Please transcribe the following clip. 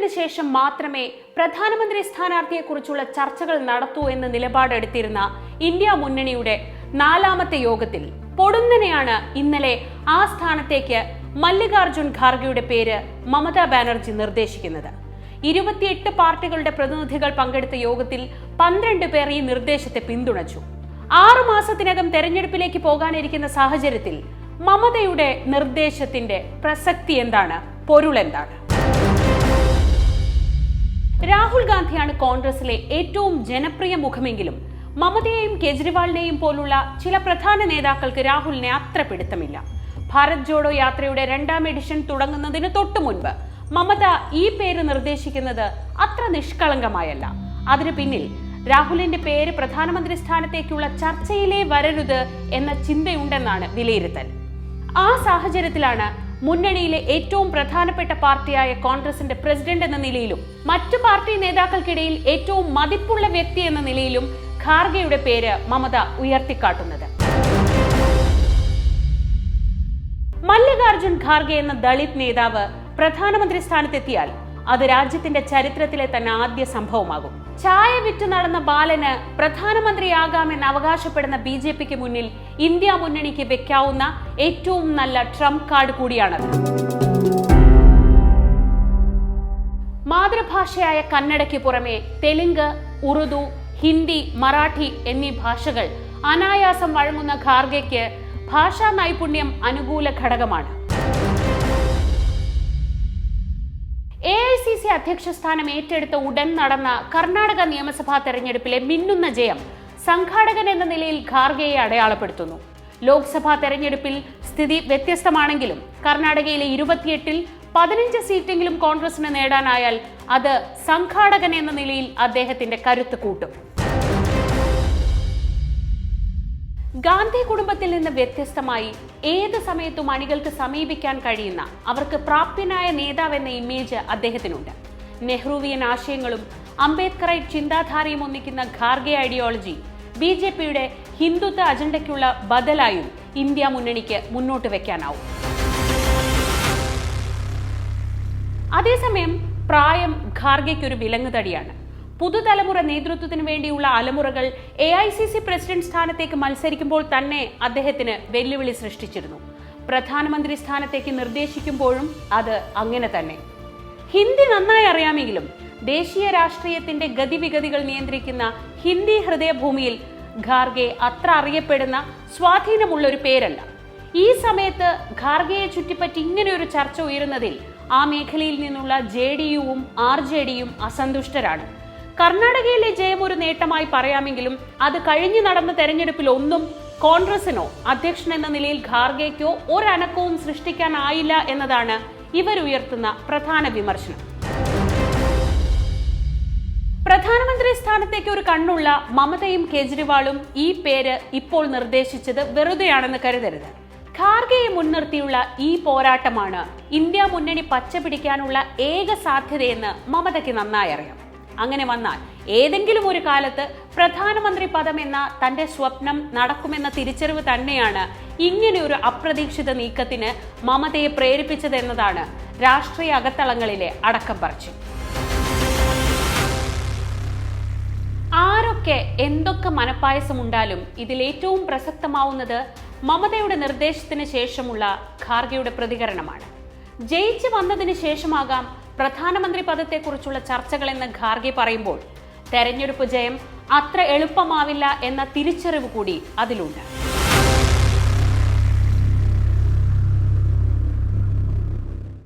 തെരഞ്ഞെടുപ്പിന് ശേഷം മാത്രമേ പ്രധാനമന്ത്രി സ്ഥാനാർത്ഥിയെക്കുറിച്ചുള്ള ചർച്ചകൾ നടത്തൂ എന്ന് നിലപാടെടുത്തിരുന്ന ഇന്ത്യ മുന്നണിയുടെ നാലാമത്തെ യോഗത്തിൽ പൊടുന്നനെയാണ് ഇന്നലെ ആ സ്ഥാനത്തേക്ക് മല്ലികാർജുൻ ഖാർഗെയുടെ പേര് മമതാ ബാനർജി നിർദ്ദേശിക്കുന്നത്. ഇരുപത്തിയെട്ട് പാർട്ടികളുടെ പ്രതിനിധികൾ പങ്കെടുത്ത യോഗത്തിൽ പന്ത്രണ്ട് പേർ ഈ നിർദ്ദേശത്തെ പിന്തുണച്ചു. ആറു മാസത്തിനകം തെരഞ്ഞെടുപ്പിലേക്ക് പോകാനിരിക്കുന്ന സാഹചര്യത്തിൽ മമതയുടെ നിർദ്ദേശത്തിന്റെ പ്രസക്തി എന്താണ്? പൊരുൾ എന്താണ്? രാഹുൽ ഗാന്ധിയാണ് കോൺഗ്രസിലെ ഏറ്റവും ജനപ്രിയ മുഖമെങ്കിലും മമതയെയും കെജ്രിവാളിനെയും പോലുള്ള ചില പ്രധാന നേതാക്കൾക്ക് രാഹുലിനെ അത്ര പിടുത്തമില്ല ഭാരത് ജോഡോ യാത്രയുടെ രണ്ടാം എഡിഷൻ തുടങ്ങുന്നതിന് തൊട്ടു മുൻപ് മമത ഈ പേര് നിർദ്ദേശിക്കുന്നത് അത്ര നിഷ്കളങ്കമായല്ല. അതിനു പിന്നിൽ രാഹുലിന്റെ പേര് പ്രധാനമന്ത്രി സ്ഥാനത്തേക്കുള്ള ചർച്ചയിലേ വരരുത് എന്ന ചിന്തയുണ്ടെന്നാണ് വിലയിരുത്തൽ. ആ സാഹചര്യത്തിലാണ് മുന്നണിയിലെ ഏറ്റവും പ്രധാനപ്പെട്ട പാർട്ടിയായ കോൺഗ്രസിന്റെ പ്രസിഡന്റ് എന്ന നിലയിലും മറ്റു പാർട്ടി നേതാക്കൾക്കിടയിൽ ഏറ്റവും മതിപ്പുള്ള വ്യക്തി എന്ന നിലയിലും ഖാർഗെയുടെ പേര് മമത ഉയർത്തിക്കാട്ടുന്നത്. മല്ലികാർജുൻ ഖാർഗെ എന്ന ദളിത് നേതാവ് പ്രധാനമന്ത്രി സ്ഥാനത്തെത്തിയാൽ അത് രാജ്യത്തിന്റെ ചരിത്രത്തിലെ തന്നെ ആദ്യ സംഭവമാകും. ചായ വിറ്റ് നടന്ന ബാലന് പ്രധാനമന്ത്രിയാകാമെന്ന് അവകാശപ്പെടുന്ന ബി ജെ പിക്ക് മുന്നിൽ ഇന്ത്യ മുന്നണിക്ക് വെക്കാവുന്ന ഏറ്റവും നല്ല ട്രംപ് കാർഡ് കൂടിയാണത്. മാതൃഭാഷയായ കന്നഡയ്ക്ക് പുറമെ തെലുങ്ക് ഉറുദു ഹിന്ദി മറാഠി എന്നീ ഭാഷകൾ അനായാസം വഴങ്ങുന്ന ഖാർഗയ്ക്ക് ഭാഷാ നൈപുണ്യം അനുകൂല ഘടകമാണ്. അധ്യക്ഷ സ്ഥാനം ഏറ്റെടുത്ത ഉടൻ നടന്ന കർണാടക നിയമസഭാ തെരഞ്ഞെടുപ്പിലെ മിന്നുന്ന ജയം സംഘാടകൻ എന്ന നിലയിൽ ഖാർഗെയെ അടയാളപ്പെടുത്തുന്നു. ലോക്സഭാ തെരഞ്ഞെടുപ്പിൽ സ്ഥിതി വ്യത്യസ്തമാണെങ്കിലും കർണാടകയിലെ ഇരുപത്തിയെട്ടിൽ പതിനഞ്ച് സീറ്റെങ്കിലും കോൺഗ്രസിന് നേടാനായാൽ അത് സംഘാടകൻ എന്ന നിലയിൽ അദ്ദേഹത്തിന്റെ കരുത്ത് കൂട്ടും. ഗാന്ധി കുടുംബത്തിൽ നിന്ന് വ്യത്യസ്തമായി ഏത് സമയത്തും അണികൾക്ക് സമീപിക്കാൻ കഴിയുന്ന അവർക്ക് പ്രാപ്യനായ നേതാവെന്ന ഇമേജ് അദ്ദേഹത്തിനുണ്ട്. നെഹ്റുവിയൻ ആശയങ്ങളും അംബേദ്കറൈറ്റ് ചിന്താധാരയും ഒന്നിക്കുന്ന ഖാർഗെ ഐഡിയോളജി ബി ജെ പിയുടെ ഹിന്ദുത്വ അജണ്ടയ്ക്കുള്ള ബദലായും ഇന്ത്യ മുന്നണിക്ക് മുന്നോട്ട് വെക്കാനാവും. അതേസമയം പ്രായം ഖാർഗയ്ക്കൊരു വിലങ്ങുതടിയാണ്. പുതുതലമുറ നേതൃത്വത്തിന് വേണ്ടിയുള്ള അലമുറകൾ A I C C president സ്ഥാനത്തേക്ക് മത്സരിക്കുമ്പോൾ തന്നെ അദ്ദേഹത്തിന് വെല്ലുവിളി സൃഷ്ടിച്ചിരുന്നു. പ്രധാനമന്ത്രി സ്ഥാനത്തേക്ക് നിർദ്ദേശിക്കുമ്പോഴും അത് അങ്ങനെ തന്നെ. ഹിന്ദി നന്നായി അറിയാമെങ്കിലും ദേശീയ രാഷ്ട്രീയത്തിന്റെ ഗതിവിഗതികൾ നിയന്ത്രിക്കുന്ന ഹിന്ദി ഹൃദയഭൂമിയിൽ ഖാർഗെ അത്ര അറിയപ്പെടുന്ന സ്വാധീനമുള്ള ഒരു പേരല്ല. ഈ സമയത്ത് ഖാർഗെയെ ചുറ്റിപ്പറ്റി ഇങ്ങനെ ഒരു ചർച്ച ഉയരുന്നതിൽ ആ മേഖലയിൽ നിന്നുള്ള ജെ ഡി യുവും ആർ ജെ ഡിയും അസന്തുഷ്ടരാണ്. കർണാടകയിലെ ജയം ഒരു നേട്ടമായി പറയാമെങ്കിലും അത് കഴിഞ്ഞു നടന്ന തെരഞ്ഞെടുപ്പിൽ ഒന്നും കോൺഗ്രസിനോ അധ്യക്ഷൻ എന്ന നിലയിൽ ഖാർഗെക്കോ ഒരനക്കവും സൃഷ്ടിക്കാനായില്ല എന്നതാണ് ഇവരുയർത്തുന്ന പ്രധാന വിമർശനം. പ്രധാനമന്ത്രി സ്ഥാനത്തേക്ക് ഒരു കണ്ണുള്ള മമതയും കേജ്രിവാളും ഈ പേര് ഇപ്പോൾ നിർദ്ദേശിച്ചത് വെറുതെയാണെന്ന് കരുതരുത്. ഖാർഗെയെ മുൻനിർത്തിയുള്ള ഈ പോരാട്ടമാണ് ഇന്ത്യ മുന്നണി പച്ചപിടിക്കാനുള്ള ഏക സാധ്യതയെന്ന് മമതയ്ക്ക് നന്നായി അറിയാം. അങ്ങനെ വന്നാൽ ഏതെങ്കിലും ഒരു കാലത്ത് പ്രധാനമന്ത്രി പദം എന്ന തന്റെ സ്വപ്നം നടക്കുമെന്ന തിരിച്ചറിവ് തന്നെയാണ് ഇങ്ങനെ ഒരു അപ്രതീക്ഷിത നീക്കത്തിന് മമതയെ പ്രേരിപ്പിച്ചതെന്നതാണ് രാഷ്ട്രീയ അകത്തളങ്ങളിലെ അടക്കം പറച്ചു ആരൊക്കെ എന്തൊക്കെ മനപ്പായസമുണ്ടാലും ഇതിൽ ഏറ്റവും പ്രസക്തമാവുന്നത് മമതയുടെ നിർദ്ദേശത്തിന് ശേഷമുള്ള ഖാർഗെയുടെ പ്രതികരണമാണ്. ജയിച്ചു വന്നതിന് ശേഷമാകാം പ്രധാനമന്ത്രി പദത്തെക്കുറിച്ചുള്ള ചർച്ചകളെന്ന് ഖാർഗെ പറയുമ്പോൾ തെരഞ്ഞെടുപ്പ് ജയം അത്ര എളുപ്പമാവില്ല എന്ന തിരിച്ചറിവ് കൂടി അതിലുണ്ട്.